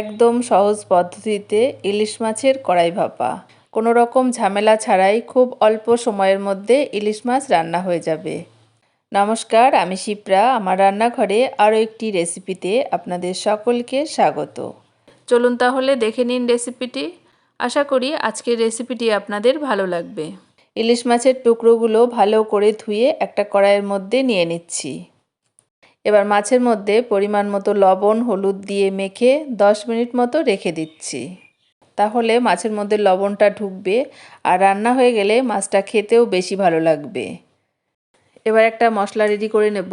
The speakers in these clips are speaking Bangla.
একদম সহজ পদ্ধতিতে ইলিশ মাছের কড়াই ভাপা। কোনো রকম ঝামেলা ছাড়াই খুব অল্প সময়ের মধ্যে ইলিশ মাছ রান্না হয়ে যাবে। নমস্কার, আমি শিপ্রা। আমার রান্নাঘরে আরও একটি রেসিপিতে আপনাদের সকলকে স্বাগত। চলুন তাহলে দেখে নিন রেসিপিটি। আশা করি আজকের রেসিপিটি আপনাদের ভালো লাগবে। ইলিশ মাছের টুকরোগুলো ভালো করে ধুয়ে একটা কড়াইয়ের মধ্যে নিয়ে নিচ্ছি। এবার মাছের মধ্যে পরিমাণ মতো লবণ, হলুদ দিয়ে মেখে 10 মিনিট মতো রেখে দিচ্ছি। তাহলে মাছের মধ্যে লবণটা ঢুকবে আর রান্না হয়ে গেলে মাছটা খেতেও বেশি ভালো লাগবে। এবার একটা মশলা রেডি করে নেব।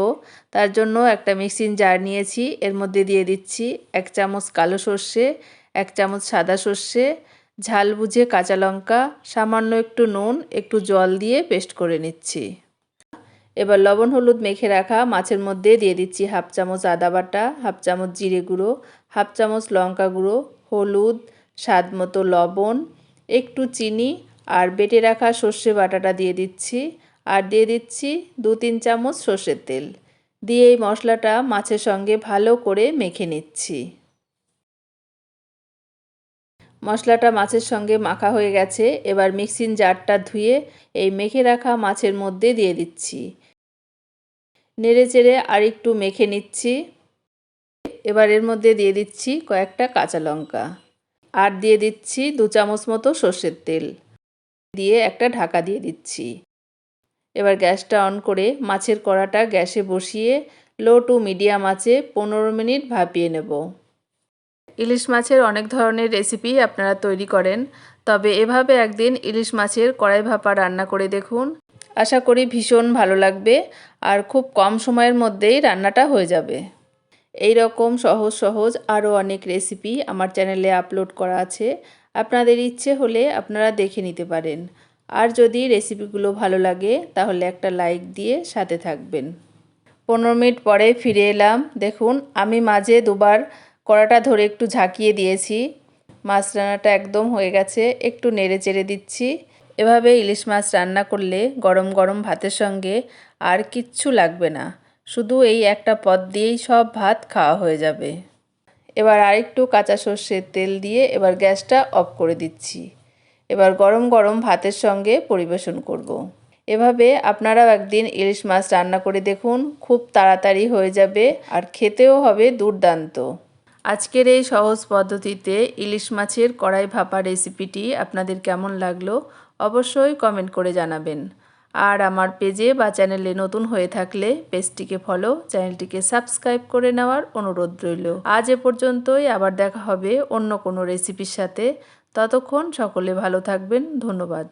তার জন্য একটা মিক্সিং জার নিয়েছি। এর মধ্যে দিয়ে দিচ্ছি এক চামচ কালো সর্ষে, এক চামচ সাদা সর্ষে, ঝাল বুঝে কাঁচা লঙ্কা, সামান্য একটু নুন, একটু জল দিয়ে পেস্ট করে নিচ্ছি। এবার লবণ, হলুদ মেখে রাখা মাছের মধ্যে দিয়ে দিচ্ছি হাফ চামচ আদা বাটা, হাফ চামচ জিরে গুঁড়ো, হাফ চামচ লঙ্কা গুঁড়ো, হলুদ, স্বাদ মতো লবণ, একটু চিনি আর বেটে রাখা সর্ষে বাটাটা দিয়ে দিচ্ছি আর দিয়ে দিচ্ছি দু তিন চামচ সর্ষের তেল। দিয়ে এই মশলাটা মাছের সঙ্গে ভালো করে মেখে নিচ্ছি। মশলাটা মাছের সঙ্গে মাখা হয়ে গেছে, এবার মিক্সিং জারটা ধুয়ে এই মেখে রাখা মাছের মধ্যে দিয়ে দিচ্ছি। নেড়ে চেড়ে আর একটু মেখে নিচ্ছি। এবার এর মধ্যে দিয়ে দিচ্ছি কয়েকটা কাঁচা লঙ্কা। আর দিয়ে দিচ্ছি দু চামচ মতো সর্ষের তেল। দিয়ে একটা ঢাকা দিয়ে দিচ্ছি। এবার গ্যাসটা অন করে মাছের কড়াটা গ্যাসে বসিয়ে লো টু মিডিয়াম আঁচে পনেরো মিনিট ভাপিয়ে নেব। ইলিশ মাছের অনেক ধরনের রেসিপি আপনারা তৈরি করেন। তবে এভাবে একদিন ইলিশ মাছের কড়াই ভাপা রান্না করে দেখুন। আশা করি ভীষণ ভালো লাগবে আর খুব কম সময়ের মধ্যেই রান্নাটা হয়ে যাবে। এই রকম সহজ সহজ আরও অনেক রেসিপি আমার চ্যানেলে আপলোড করা আছে। আপনাদের ইচ্ছে হলে আপনারা দেখে নিতে পারেন। আর যদি রেসিপিগুলো ভালো লাগে তাহলে একটা লাইক দিয়ে সাথে থাকবেন। পনেরো মিনিট পরে ফিরে এলাম। দেখুন, আমি মাঝে দুবার কড়াটা ধরে একটু ঝাঁকিয়ে দিয়েছি। মাছ রান্নাটা একদম হয়ে গেছে, একটু নেড়ে চেড়ে দিচ্ছি। এভাবে ইলিশ মাছ রান্না করলে গরম গরম ভাতের সঙ্গে আর কিচ্ছু লাগবে না। শুধু এই একটা পদ দিয়েই সব ভাত খাওয়া হয়ে যাবে। এবার আরেকটু কাঁচা সর্ষের তেল দিয়ে এবার গ্যাসটা অফ করে দিচ্ছি। এবার গরম গরম ভাতের সঙ্গে পরিবেশন করব। এভাবে আপনারাও একদিন ইলিশ মাছ রান্না করে দেখুন, খুব তাড়াতাড়ি হয়ে যাবে আর খেতেও হবে দুর্দান্ত। আজকের এই সহজ পদ্ধতিতে ইলিশ মাছের কড়াই ভাপা রেসিপিটি আপনাদের কেমন লাগল অবশ্যই কমেন্ট করে জানাবেন। আর আমার পেজে বা চ্যানেলে নতুন হয়ে থাকলে পেজটিকে ফলো, চ্যানেলটিকে সাবস্ক্রাইব করে নেওয়ার অনুরোধ রইল। আজ এ পর্যন্তই, আবার দেখা হবে অন্য কোনো রেসিপির সাথে। ততক্ষণ সকলে ভালো থাকবেন, ধন্যবাদ।